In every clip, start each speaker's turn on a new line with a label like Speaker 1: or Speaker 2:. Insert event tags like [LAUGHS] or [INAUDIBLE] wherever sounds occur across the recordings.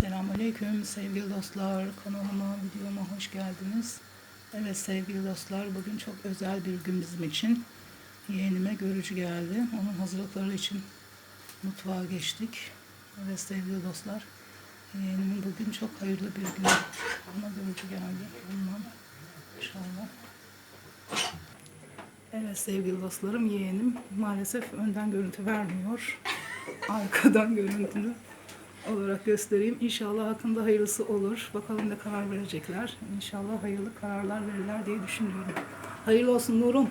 Speaker 1: Selamünaleyküm sevgili dostlar. Kanalıma, videoma hoş geldiniz. Evet sevgili dostlar, bugün çok özel bir gün bizim için. Yeğenime görücü geldi. Onun hazırlıkları için mutfağa geçtik. Evet sevgili dostlar, yeğenimin bugün çok hayırlı bir gün. Ona görücü geldi. Ondan inşallah. Evet sevgili dostlarım, yeğenim maalesef önden görüntü vermiyor. Arkadan görüntülü olarak göstereyim. İnşallah hakkında hayırlısı olur. Bakalım ne karar verecekler. İnşallah hayırlı kararlar verirler diye düşünüyorum. Hayırlı olsun Nurum.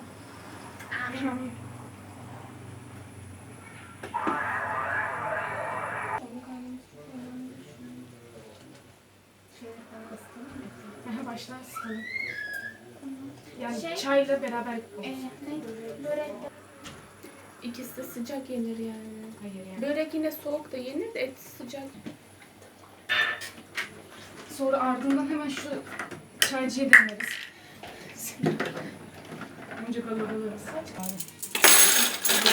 Speaker 2: Isıtalım. Yani
Speaker 3: Şey-
Speaker 2: çayla beraber
Speaker 3: Ee, ne? Börek İkisi de sıcak yenir yani.
Speaker 2: Hayır yani.
Speaker 3: Börek yine soğuk da yenir de et sıcak.
Speaker 2: Sonra ardından hemen şu çaycıya demleriz. Önce kalabalığız.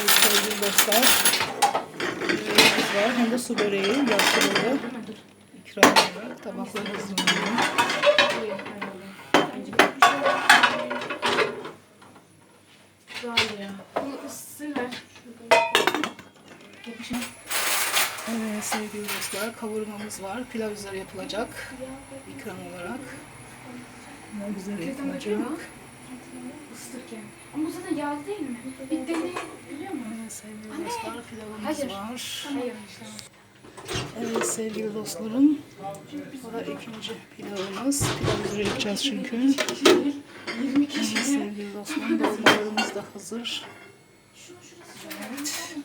Speaker 1: Sevgili dostlar. Böreğimiz var. Hem de su böreği yaptırıldı. İkram olarak tabakları hazırlanıyor.
Speaker 2: Güzel ya. Bunu ısıtırlar. Yapışın.
Speaker 1: Evet sevgili dostlar kavurmamız var. Pilav üzeri yapılacak. İkram olarak. Pilav üzeri yapılacak.
Speaker 2: Isıtırken. Ama bu zaten yağlı değil mi? Bir deney biliyor musun?
Speaker 1: Evet sevgili dostlar pilavımız
Speaker 2: Hayır.
Speaker 1: var.
Speaker 2: Hayır.
Speaker 1: Evet sevgili dostlarım. Bu da ikinci pilavımız. Pilav üzeri yapacağız çünkü.
Speaker 2: 20 kişi.
Speaker 1: Evet, sevgili dostlarım dolmalarımız da hazır. Evet.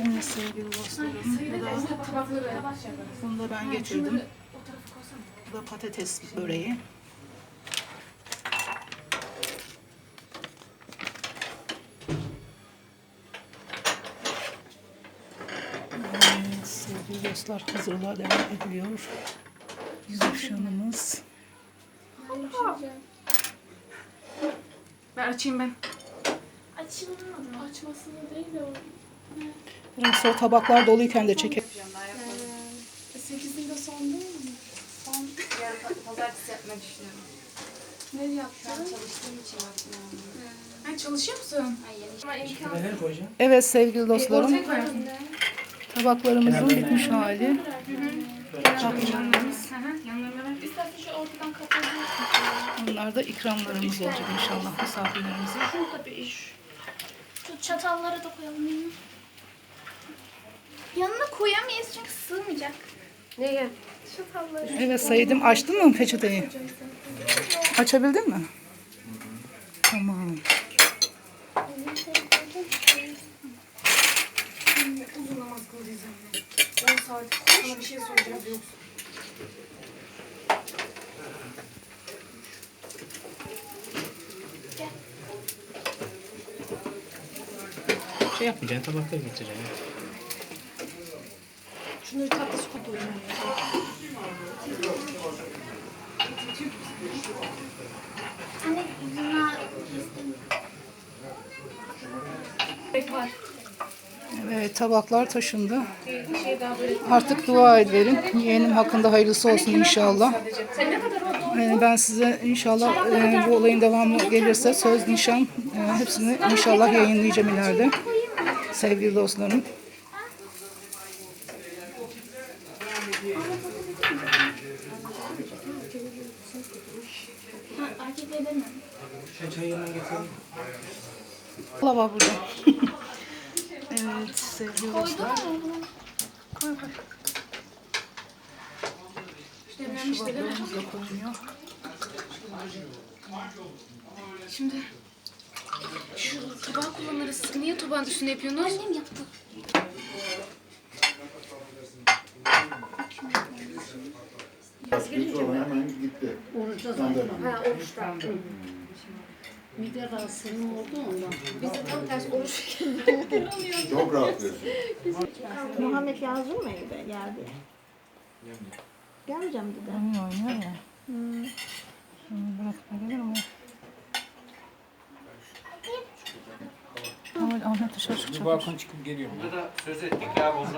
Speaker 1: Evet sevgili dostlarım. Bunu da ben getirdim. Bu da patates böreği. Sevgili dostlar hazırlığa devam. Yüzüşanımız.
Speaker 3: Yumuşayacak.
Speaker 2: Ben açayım ben.
Speaker 3: Açmasını değil de o.
Speaker 1: Biraz sonra tabaklar doluyken de çekelim.
Speaker 3: Ee, Sekizinde son değil mi? Son.
Speaker 4: Yarın pazartesi yapmayı düşünüyorum.
Speaker 3: Ne yaptın?
Speaker 4: Çalıştığım için yapmıyorum.
Speaker 2: Ha, çalışıyor musun?
Speaker 4: Hayır.
Speaker 1: Evet sevgili dostlarım
Speaker 2: koyalım.
Speaker 1: tabaklarımızın bitmiş hali.
Speaker 3: İstersen şu ortadan kapatabilirsin.
Speaker 1: Bunlar da ikramlarımız olacak inşallah misafirlerimize.
Speaker 3: Şurada bir iş. Şu çatalları da koyalım yanına. Yanına koyamayız çünkü sığmayacak.
Speaker 4: Neye?
Speaker 3: Çatalları.
Speaker 1: Evet Said'im açtın mı peçeteyi? Açabildin mi? Tamam.
Speaker 2: Uzun namaz kılacağız anne. 10 saat. Sana bir şey soracağım. Yok.
Speaker 5: Şey yapmayacaksın, tabakları getireceksin.
Speaker 2: Şunları tatlı su koyacağım.
Speaker 3: Anne bunlar kestim.
Speaker 2: Bek var.
Speaker 1: Evet tabaklar taşındı.
Speaker 2: Bir şey daha böyle.
Speaker 1: Artık dua edelim. Yeğenim hakkında hayırlısı olsun inşallah.
Speaker 2: Sadece. Sen ne kadar oldu?
Speaker 1: Ben size inşallah e, bu olayın devamı gelirse söz, nişan e, hepsini inşallah yayınlayacağım ileride. Sevgili dostlarım. Allah var burada. [LAUGHS] evet sevgili dostlar. Koy koy. Da koyuluyor.
Speaker 2: Şimdi şu tabağı kullanırız. Niye tabağın üstüne yapıyorsunuz?
Speaker 3: Annem yaptı.
Speaker 6: Sonra hemen gitti.
Speaker 4: Ha oruçta.
Speaker 7: Mide rahatsızlığım oldu ondan.
Speaker 4: Biz de tam tersi oruç.
Speaker 6: Çok rahatlıyorsun.
Speaker 7: Muhammed yazdı mı eve geldi? Gelmeyeceğim dedi.
Speaker 1: Oynuyor ya. Şimdi bırakma gelir mi? Kemal Ahmet dışarı çıkacak.
Speaker 6: Balkon çıkıp geliyorum.
Speaker 8: Burada da söz ettik ya oldu.